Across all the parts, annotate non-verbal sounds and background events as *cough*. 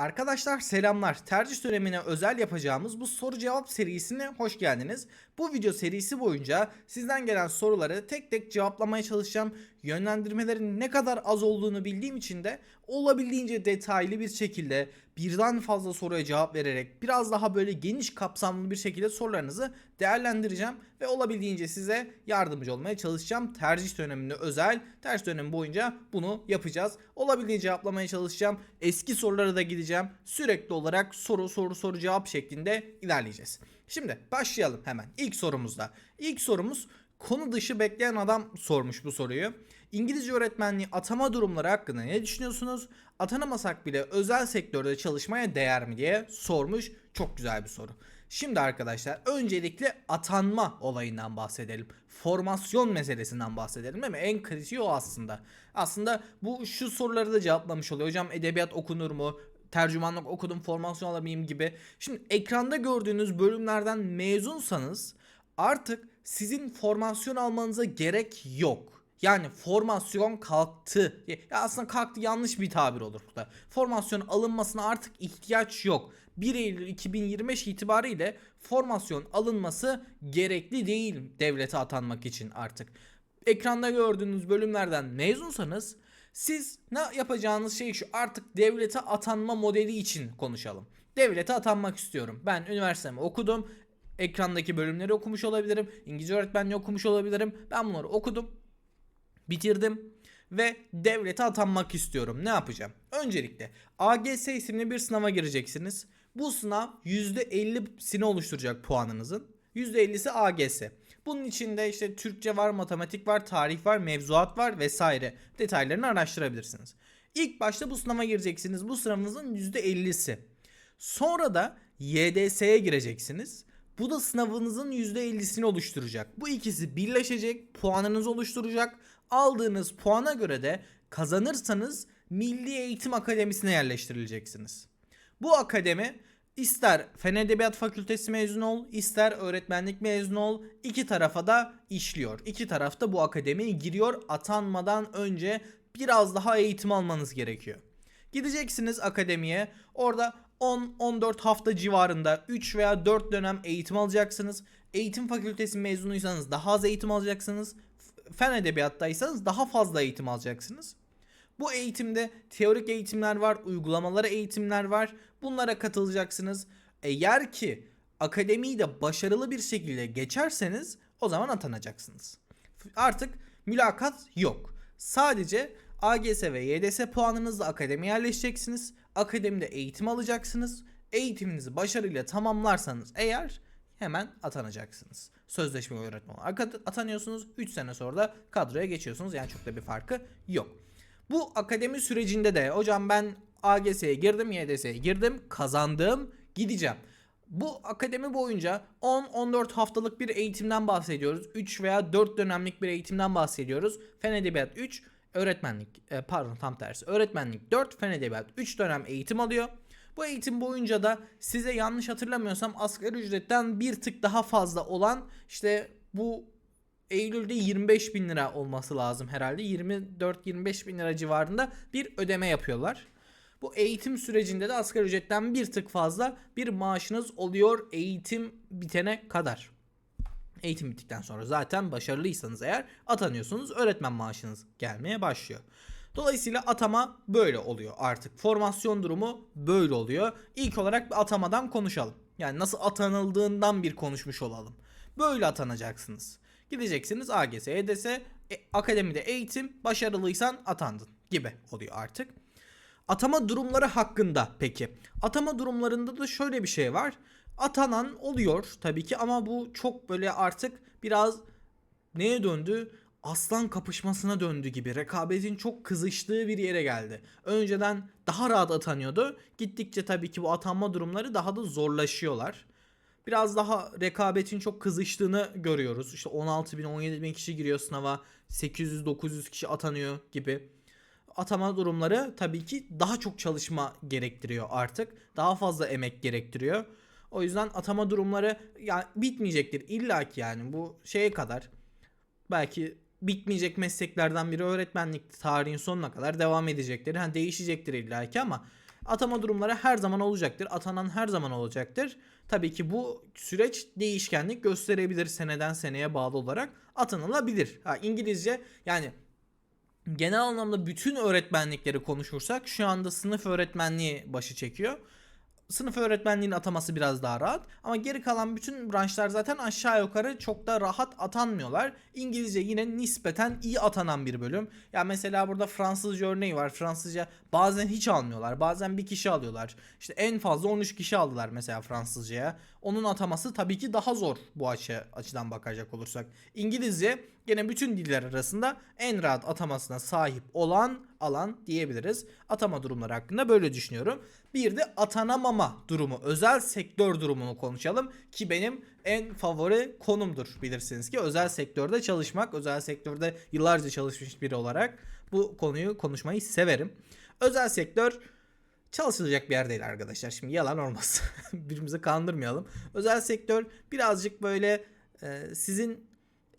Arkadaşlar selamlar. Tercih dönemine özel yapacağımız bu soru cevap serisine hoş geldiniz. Bu video serisi boyunca sizden gelen soruları tek tek cevaplamaya çalışacağım. Yönlendirmelerin ne kadar az olduğunu bildiğim için de olabildiğince detaylı bir şekilde birden fazla soruya cevap vererek biraz daha böyle geniş kapsamlı bir şekilde sorularınızı değerlendireceğim ve olabildiğince size yardımcı olmaya çalışacağım. Tercih döneminde özel, ters dönem boyunca bunu yapacağız. Olabildiğince cevaplamaya çalışacağım. Eski sorulara da gideceğim. Sürekli olarak soru soru soru cevap şeklinde ilerleyeceğiz. Şimdi başlayalım hemen ilk sorumuzda. İlk sorumuz konu dışı bekleyen adam sormuş bu soruyu. İngilizce öğretmenliği atama durumları hakkında ne düşünüyorsunuz? Atanamasak bile özel sektörde çalışmaya değer mi diye sormuş. Çok güzel bir soru. Şimdi arkadaşlar öncelikle atanma olayından bahsedelim. Formasyon meselesinden bahsedelim değil mi? En kritiği o aslında. Aslında bu şu soruları da cevaplamış oluyor. Hocam edebiyat okunur mu? tercümanlık okudum formasyon alamayayım gibi. Şimdi ekranda gördüğünüz bölümlerden mezunsanız artık sizin formasyon almanıza gerek yok. Yani formasyon kalktı. Ya aslında kalktı yanlış bir tabir olur burada. Formasyon alınmasına artık ihtiyaç yok. 1 Eylül 2025 itibariyle formasyon alınması gerekli değil devlete atanmak için artık. Ekranda gördüğünüz bölümlerden mezunsanız siz ne yapacağınız şey şu artık devlete atanma modeli için konuşalım. Devlete atanmak istiyorum. Ben üniversitemi okudum. Ekrandaki bölümleri okumuş olabilirim. İngilizce öğretmenliği okumuş olabilirim. Ben bunları okudum. Bitirdim ve devlete atanmak istiyorum. Ne yapacağım? Öncelikle AGS isimli bir sınava gireceksiniz. Bu sınav %50'sini oluşturacak puanınızın. %50'si AGS. Bunun içinde işte Türkçe var, matematik var, tarih var, mevzuat var vesaire. Detaylarını araştırabilirsiniz. İlk başta bu sınava gireceksiniz. Bu sınavınızın %50'si. Sonra da YDS'ye gireceksiniz. Bu da sınavınızın %50'sini oluşturacak. Bu ikisi birleşecek, puanınız oluşturacak. Aldığınız puana göre de kazanırsanız Milli Eğitim Akademisi'ne yerleştirileceksiniz. Bu akademi ister Fen Edebiyat Fakültesi mezunu ol, ister öğretmenlik mezunu ol, iki tarafa da işliyor. İki tarafta bu akademiye giriyor. Atanmadan önce biraz daha eğitim almanız gerekiyor. Gideceksiniz akademiye. Orada 10-14 hafta civarında 3 veya 4 dönem eğitim alacaksınız. Eğitim fakültesi mezunuysanız daha az eğitim alacaksınız. Fen edebiyattaysanız daha fazla eğitim alacaksınız. Bu eğitimde teorik eğitimler var, uygulamaları eğitimler var. Bunlara katılacaksınız. Eğer ki akademiyi de başarılı bir şekilde geçerseniz o zaman atanacaksınız. Artık mülakat yok. Sadece AGS ve YDS puanınızla akademiye yerleşeceksiniz. Akademide eğitim alacaksınız. Eğitiminizi başarıyla tamamlarsanız eğer hemen atanacaksınız. Sözleşme öğretmen olarak atanıyorsunuz. 3 sene sonra da kadroya geçiyorsunuz. Yani çok da bir farkı yok. Bu akademi sürecinde de hocam ben AGS'ye girdim, YDS'ye girdim, kazandım, gideceğim. Bu akademi boyunca 10-14 haftalık bir eğitimden bahsediyoruz. 3 veya 4 dönemlik bir eğitimden bahsediyoruz. Fen Edebiyat 3, öğretmenlik e, pardon tam tersi. Öğretmenlik 4, Fen Edebiyat 3 dönem eğitim alıyor. Bu eğitim boyunca da size yanlış hatırlamıyorsam asgari ücretten bir tık daha fazla olan işte bu Eylül'de 25 bin lira olması lazım herhalde. 24-25 bin lira civarında bir ödeme yapıyorlar. Bu eğitim sürecinde de asgari ücretten bir tık fazla bir maaşınız oluyor eğitim bitene kadar. Eğitim bittikten sonra zaten başarılıysanız eğer atanıyorsunuz öğretmen maaşınız gelmeye başlıyor. Dolayısıyla atama böyle oluyor artık. Formasyon durumu böyle oluyor. İlk olarak bir atamadan konuşalım. Yani nasıl atanıldığından bir konuşmuş olalım. Böyle atanacaksınız. Gideceksiniz AGS, EDS, e, akademide eğitim, başarılıysan atandın gibi oluyor artık. Atama durumları hakkında peki. Atama durumlarında da şöyle bir şey var. Atanan oluyor tabii ki ama bu çok böyle artık biraz neye döndü? Aslan kapışmasına döndü gibi. Rekabetin çok kızıştığı bir yere geldi. Önceden daha rahat atanıyordu. Gittikçe tabii ki bu atanma durumları daha da zorlaşıyorlar biraz daha rekabetin çok kızıştığını görüyoruz. İşte 16 bin 17 bin kişi giriyor sınava 800-900 kişi atanıyor gibi. Atama durumları tabii ki daha çok çalışma gerektiriyor artık. Daha fazla emek gerektiriyor. O yüzden atama durumları yani bitmeyecektir illaki yani bu şeye kadar. Belki bitmeyecek mesleklerden biri öğretmenlik tarihin sonuna kadar devam edecektir. hani değişecektir illaki ama Atama durumları her zaman olacaktır. Atanan her zaman olacaktır. Tabii ki bu süreç değişkenlik gösterebilir seneden seneye bağlı olarak atanılabilir. Ha, İngilizce yani genel anlamda bütün öğretmenlikleri konuşursak şu anda sınıf öğretmenliği başı çekiyor. Sınıf öğretmenliğinin ataması biraz daha rahat ama geri kalan bütün branşlar zaten aşağı yukarı çok da rahat atanmıyorlar. İngilizce yine nispeten iyi atanan bir bölüm. Ya mesela burada Fransızca örneği var. Fransızca bazen hiç almıyorlar. Bazen bir kişi alıyorlar. İşte en fazla 13 kişi aldılar mesela Fransızcaya. Onun ataması tabii ki daha zor bu açı, açıdan bakacak olursak. İngilizce gene bütün diller arasında en rahat atamasına sahip olan alan diyebiliriz. Atama durumları hakkında böyle düşünüyorum. Bir de atanamama durumu, özel sektör durumunu konuşalım ki benim en favori konumdur bilirsiniz ki özel sektörde çalışmak, özel sektörde yıllarca çalışmış biri olarak bu konuyu konuşmayı severim. Özel sektör çalışılacak bir yer değil arkadaşlar. Şimdi yalan olmasın. *laughs* Birbirimizi kandırmayalım. Özel sektör birazcık böyle e, sizin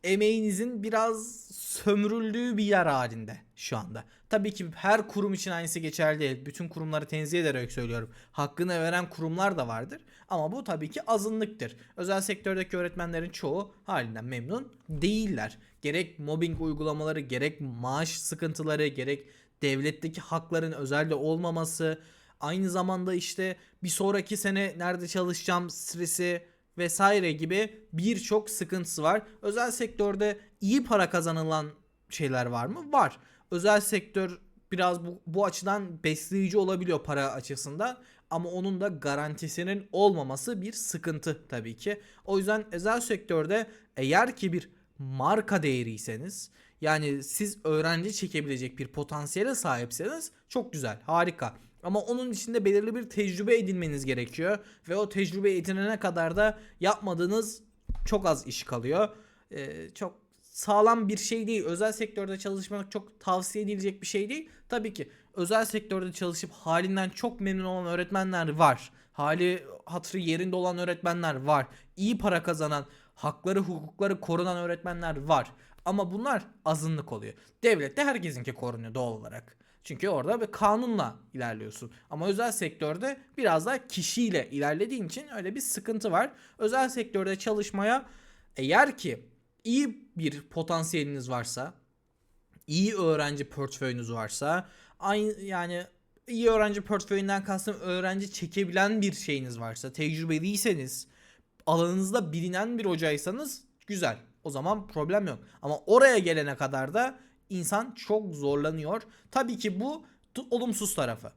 emeğinizin biraz sömürüldüğü bir yer halinde şu anda. Tabii ki her kurum için aynısı geçerli değil. Bütün kurumları tenzih ederek söylüyorum. Hakkını veren kurumlar da vardır. Ama bu tabii ki azınlıktır. Özel sektördeki öğretmenlerin çoğu halinden memnun değiller. Gerek mobbing uygulamaları, gerek maaş sıkıntıları, gerek devletteki hakların özelde olmaması, aynı zamanda işte bir sonraki sene nerede çalışacağım stresi vesaire gibi birçok sıkıntısı var. Özel sektörde iyi para kazanılan şeyler var mı? Var. Özel sektör biraz bu, bu açıdan besleyici olabiliyor para açısından ama onun da garantisinin olmaması bir sıkıntı tabii ki. O yüzden özel sektörde eğer ki bir marka değeriyseniz yani siz öğrenci çekebilecek bir potansiyele sahipseniz çok güzel, harika. Ama onun içinde belirli bir tecrübe edinmeniz gerekiyor ve o tecrübe edinene kadar da yapmadığınız çok az iş kalıyor. Ee, çok sağlam bir şey değil. Özel sektörde çalışmak çok tavsiye edilecek bir şey değil. Tabii ki özel sektörde çalışıp halinden çok memnun olan öğretmenler var. Hali hatırı yerinde olan öğretmenler var. İyi para kazanan, hakları hukukları korunan öğretmenler var. Ama bunlar azınlık oluyor. Devlette herkesinki korunuyor doğal olarak. Çünkü orada bir kanunla ilerliyorsun. Ama özel sektörde biraz daha kişiyle ilerlediğin için öyle bir sıkıntı var. Özel sektörde çalışmaya eğer ki iyi bir potansiyeliniz varsa, iyi öğrenci portföyünüz varsa, aynı yani iyi öğrenci portföyünden kastım öğrenci çekebilen bir şeyiniz varsa, tecrübeliyseniz, alanınızda bilinen bir hocaysanız güzel. O zaman problem yok. Ama oraya gelene kadar da insan çok zorlanıyor. Tabii ki bu olumsuz tarafı.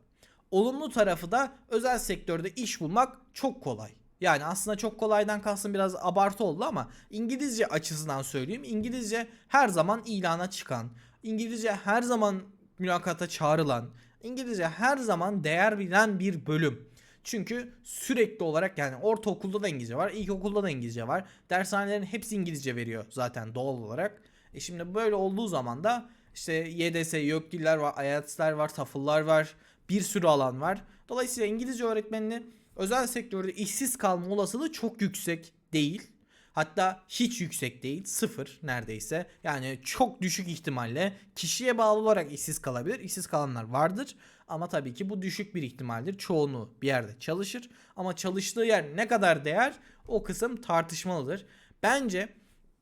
Olumlu tarafı da özel sektörde iş bulmak çok kolay. Yani aslında çok kolaydan kastım biraz abartı oldu ama İngilizce açısından söyleyeyim. İngilizce her zaman ilana çıkan, İngilizce her zaman mülakata çağrılan, İngilizce her zaman değer bilen bir bölüm. Çünkü sürekli olarak yani ortaokulda da İngilizce var, ilkokulda da İngilizce var. Dershanelerin hepsi İngilizce veriyor zaten doğal olarak. E şimdi böyle olduğu zaman da işte YDS, YÖKDİL'ler var, IELTS'ler var, TOEFL'lar var. Bir sürü alan var. Dolayısıyla İngilizce öğretmenini özel sektörde işsiz kalma olasılığı çok yüksek değil. Hatta hiç yüksek değil. Sıfır neredeyse. Yani çok düşük ihtimalle kişiye bağlı olarak işsiz kalabilir. İşsiz kalanlar vardır. Ama tabii ki bu düşük bir ihtimaldir. Çoğunluğu bir yerde çalışır. Ama çalıştığı yer ne kadar değer o kısım tartışmalıdır. Bence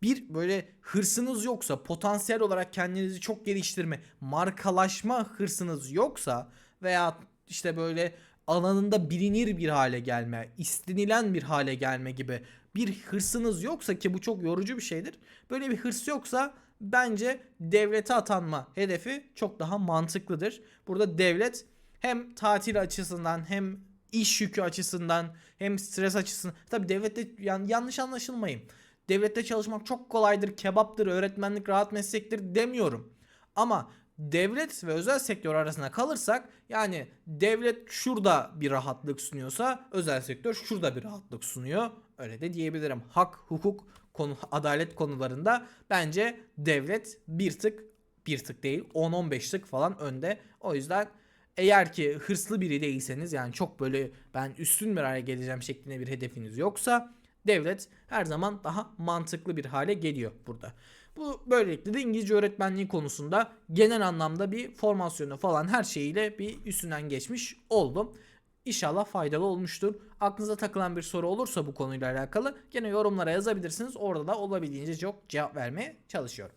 bir böyle hırsınız yoksa potansiyel olarak kendinizi çok geliştirme markalaşma hırsınız yoksa veya işte böyle alanında bilinir bir hale gelme istenilen bir hale gelme gibi bir hırsınız yoksa ki bu çok yorucu bir şeydir. Böyle bir hırs yoksa bence devlete atanma hedefi çok daha mantıklıdır. Burada devlet hem tatil açısından hem iş yükü açısından hem stres açısından tabi devlette yani yanlış anlaşılmayın devlette çalışmak çok kolaydır, kebaptır, öğretmenlik rahat meslektir demiyorum. Ama devlet ve özel sektör arasında kalırsak yani devlet şurada bir rahatlık sunuyorsa özel sektör şurada bir rahatlık sunuyor. Öyle de diyebilirim. Hak, hukuk, konu, adalet konularında bence devlet bir tık bir tık değil 10-15 tık falan önde. O yüzden eğer ki hırslı biri değilseniz yani çok böyle ben üstün bir hale geleceğim şeklinde bir hedefiniz yoksa devlet her zaman daha mantıklı bir hale geliyor burada. Bu böylelikle de İngilizce öğretmenliği konusunda genel anlamda bir formasyonu falan her şeyiyle bir üstünden geçmiş oldum. İnşallah faydalı olmuştur. Aklınıza takılan bir soru olursa bu konuyla alakalı gene yorumlara yazabilirsiniz. Orada da olabildiğince çok cevap vermeye çalışıyorum.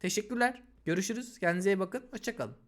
Teşekkürler. Görüşürüz. Kendinize iyi bakın. Hoşçakalın.